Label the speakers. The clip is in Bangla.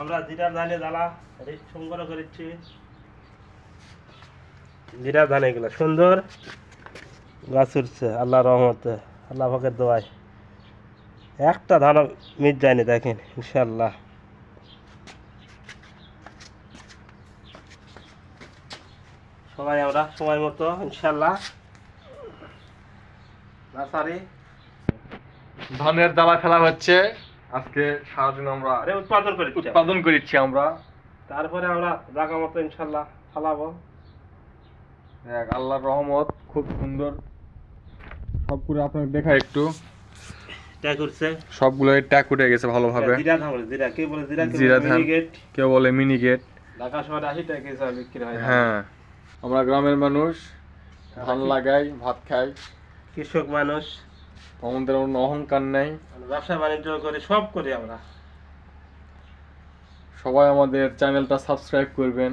Speaker 1: আমরা ধানে জ্বালা সংগ্রহ করেছি। ধান এগুলো সুন্দর, গাছ উঠছে আল্লাহ রহমতে, আল্লাহ দোয়ায়। একটা ধান মিট যায়নি, দেখেন ইনশাল্লাহ সবাই আমরা সময় মতো ইনশাল্লাহ নার্সারি
Speaker 2: ধানের দালা ফেলা হচ্ছে। আজকে সারাদিন আমরা
Speaker 1: আরে উৎপাদন করি
Speaker 2: উৎপাদন করেছি আমরা।
Speaker 1: তারপরে আমরা জায়গা মতো ইনশাল্লাহ ফালাবো।
Speaker 2: দেখ আল্লাহর রহমত খুব সুন্দর। সব করে আপনাকে দেখা একটু।
Speaker 1: এটা করছে
Speaker 2: সবগুলো ট্যাক উঠে গেছে ভালোভাবে।
Speaker 1: জিরা ধান জিরা। কে বলে জিরা কে
Speaker 2: জিরা ধান। কেউ বলে মিনি গেট
Speaker 1: ঢাকা শহরে আশি টাকা কেজি বিক্রি হয়।
Speaker 2: হ্যাঁ আমরা গ্রামের মানুষ ধান লাগাই ভাত খাই।
Speaker 1: কৃষক মানুষ।
Speaker 2: আমাদের কোনো অহংকার নেই।
Speaker 1: ব্যবসা বাণিজ্য করি সব করি আমরা।
Speaker 2: সবাই আমাদের চ্যানেলটা সাবস্ক্রাইব করবেন।